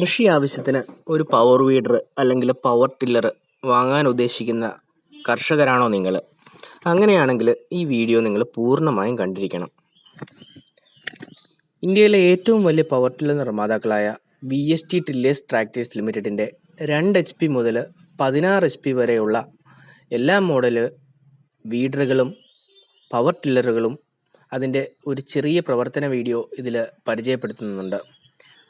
കൃഷി ആവശ്യത്തിന് ഒരു പവർ വീഡർ അല്ലെങ്കിൽ പവർ ടില്ലർ വാങ്ങാൻ ഉദ്ദേശിക്കുന്ന കർഷകരാണോ നിങ്ങൾ? അങ്ങനെയാണെങ്കിൽ ഈ വീഡിയോ നിങ്ങൾ പൂർണമായും കണ്ടിരിക്കണം. ഇന്ത്യയിലെ ഏറ്റവും വലിയ power tiller നിർമ്മാതാക്കളായ V S T tillers tractors ലിമിറ്റഡിന്റെ രണ്ട് എച്ച് പി മുതൽ പതിനാറ് എച്ച് പി വരെയുള്ള എല്ലാ മോഡൽ വീഡറുകളും പവർ ടില്ലറുകളും അതിന്റെ ഒരു ചെറിയ പ്രവർത്തന വീഡിയോ ഇതിൽ പരിചയപ്പെടുത്തുന്നുണ്ട്.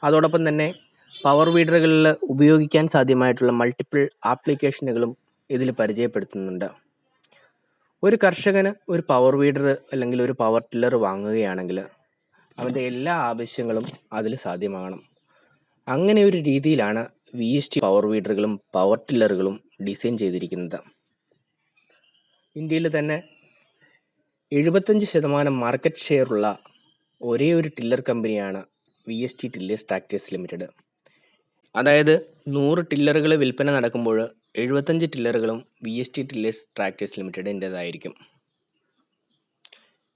അതോടൊപ്പം തന്നെ പവർ വീഡറുകളിൽ ഉപയോഗിക്കാൻ സാധ്യമായിട്ടുള്ള മൾട്ടിപ്പിൾ ആപ്ലിക്കേഷനുകളും ഇതിൽ പരിചയപ്പെടുത്തുന്നുണ്ട്. ഒരു കർഷകന് ഒരു പവർ വീഡർ അല്ലെങ്കിൽ ഒരു പവർ ടില്ലർ വാങ്ങുകയാണെങ്കിൽ അവന്റെ എല്ലാ ആവശ്യങ്ങളും അതിൽ സാധ്യമാകണം. അങ്ങനെ ഒരു രീതിയിലാണ് വി എസ് ടി പവർ വീഡറുകളും പവർ ടില്ലറുകളും ഡിസൈൻ ചെയ്തിരിക്കുന്നത്. ഇന്ത്യയിൽ തന്നെ എഴുപത്തഞ്ച് ശതമാനം മാർക്കറ്റ് ഷെയറുള്ള ഒരേ ഒരു ടില്ലർ കമ്പനിയാണ് V S T tillers tractors limited അതായത് നൂറ് ടില്ലറുകൾ വിൽപ്പന നടക്കുമ്പോൾ എഴുപത്തഞ്ച് ടില്ലറുകളും V S T tillers tractors ലിമിറ്റഡിന്റെതായിരിക്കും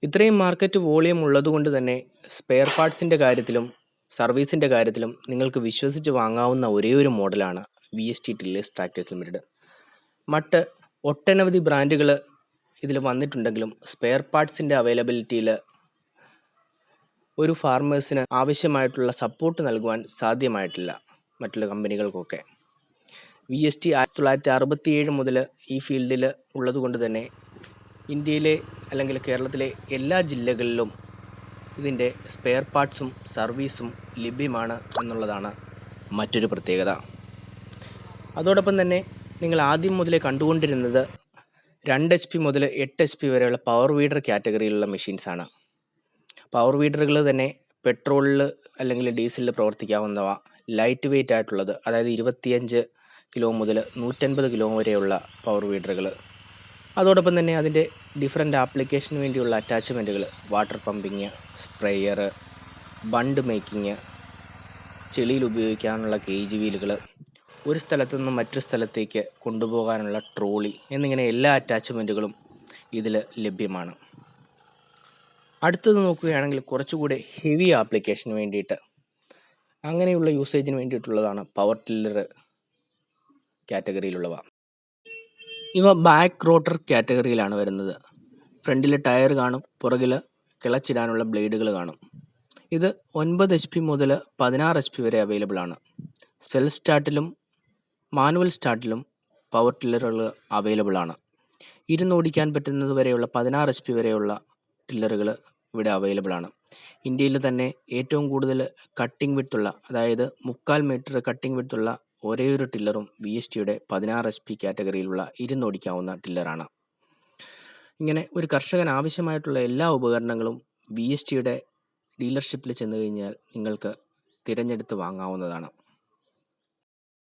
ഇത്രയും മാർക്കറ്റ് വോളിയം ഉള്ളതുകൊണ്ട് തന്നെ സ്പെയർ പാർട്സിന്റെ കാര്യത്തിലും സർവീസിന്റെ കാര്യത്തിലും നിങ്ങൾക്ക് വിശ്വസിച്ച് വാങ്ങാവുന്ന ഒരേ ഒരു മോഡലാണ് V S T tillers tractors limited മറ്റ് ഒട്ടനവധി ബ്രാൻഡുകൾ ഇതിൽ വന്നിട്ടുണ്ടെങ്കിലും സ്പെയർ പാർട്സിന്റെ അവൈലബിലിറ്റിയിൽ ഒരു ഫാർമേഴ്സിന് ആവശ്യമായിട്ടുള്ള സപ്പോർട്ട് നൽകുവാൻ സാധ്യമായിട്ടില്ല. മറ്റുള്ള കമ്പനികൾക്കൊക്കെ. വി എസ് ടി ആയിരത്തി തൊള്ളായിരത്തി അറുപത്തി ഏഴ് മുതൽ ഈ ഫീൽഡിൽ ഉള്ളതുകൊണ്ട് തന്നെ ഇന്ത്യയിലെ അല്ലെങ്കിൽ കേരളത്തിലെ എല്ലാ ജില്ലകളിലും ഇതിന്റെ സ്പെയർ പാർട്സും സർവീസും ലഭ്യമാണ് എന്നുള്ളതാണ് മറ്റൊരു പ്രത്യേകത. അതോടൊപ്പം തന്നെ നിങ്ങൾ ആദ്യം മുതലേ കണ്ടുകൊണ്ടിരുന്നത് രണ്ട് എച്ച് പി മുതൽ എട്ട് എച്ച് പി വരെയുള്ള പവർ വീഡർ കാറ്റഗറിയിലുള്ള മെഷീൻസാണ് പവർ വീഡറുകൾ തന്നെ പെട്രോളിൽ അല്ലെങ്കിൽ ഡീസലിൽ പ്രവർത്തിക്കാവുന്നവ. ലൈറ്റ് വെയിറ്റ് ആയിട്ടുള്ളത് അതായത് ഇരുപത്തിയഞ്ച് കിലോ മുതൽ നൂറ്റൻപത് കിലോ വരെയുള്ള പവർ വീഡറുകൾ അതോടൊപ്പം തന്നെ അതിന്റെ ഡിഫറെന്റ് ആപ്ലിക്കേഷന് വേണ്ടിയുള്ള അറ്റാച്ച്മെന്റുകൾ water pumping sprayer bund making ചെളിയിൽ ഉപയോഗിക്കാനുള്ള കേജ് വീലുകൾ ഒരു സ്ഥലത്തു നിന്ന് മറ്റൊരു സ്ഥലത്തേക്ക് കൊണ്ടുപോകാനുള്ള ട്രോളി എന്നിങ്ങനെ എല്ലാ അറ്റാച്ച്മെന്റുകളും ഇതിൽ ലഭ്യമാണ്. അടുത്തത് നോക്കുകയാണെങ്കിൽ കുറച്ചുകൂടി ഹെവി ആപ്ലിക്കേഷന് വേണ്ടിയിട്ട് അങ്ങനെയുള്ള യൂസേജിന് വേണ്ടിയിട്ടുള്ളതാണ് പവർ ടില്ലർ കാറ്റഗറിയിലുള്ളവ ഇവ ബാക്ക് റോട്ടർ കാറ്റഗറിയിലാണ് വരുന്നത്. ഫ്രണ്ടിൽ ടയർ കാണും പുറകിൽ കിളച്ചിടാനുള്ള ബ്ലേഡുകൾ കാണും. ഇത് ഒൻപത് എച്ച് പി മുതൽ പതിനാറ് എച്ച് പി വരെ അവൈലബിൾ ആണ്. സെൽഫ് സ്റ്റാർട്ടിലും മാനുവൽ സ്റ്റാർട്ടിലും പവർ ടില്ലറുകൾ അവൈലബിൾ ആണ്. ഇരുന്നോടിക്കാൻ പറ്റുന്നത് വരെയുള്ള പതിനാറ് എച്ച് പി വരെയുള്ള ടില്ലറുകൾ ഇവിടെ അവൈലബിൾ ആണ്. ഇന്ത്യയിൽ തന്നെ ഏറ്റവും കൂടുതൽ കട്ടിംഗ് വിട്ടുള്ള അതായത് മുക്കാൽ മീറ്റർ കട്ടിംഗ് വിട്ടുള്ള ഒരേ ഒരു ടില്ലറും വി എസ് ടിയുടെ പതിനാറ് എസ് പി കാറ്റഗറിയിലുള്ള ഇരുന്നോടിക്കാവുന്ന ടില്ലറാണ് ഇങ്ങനെ ഒരു കർഷകൻ ആവശ്യമായിട്ടുള്ള എല്ലാ ഉപകരണങ്ങളും വി എസ് ടിയുടെ ഡീലർഷിപ്പിൽ ചെന്ന് കഴിഞ്ഞാൽ നിങ്ങൾക്ക് തിരഞ്ഞെടുത്ത് വാങ്ങാവുന്നതാണ്.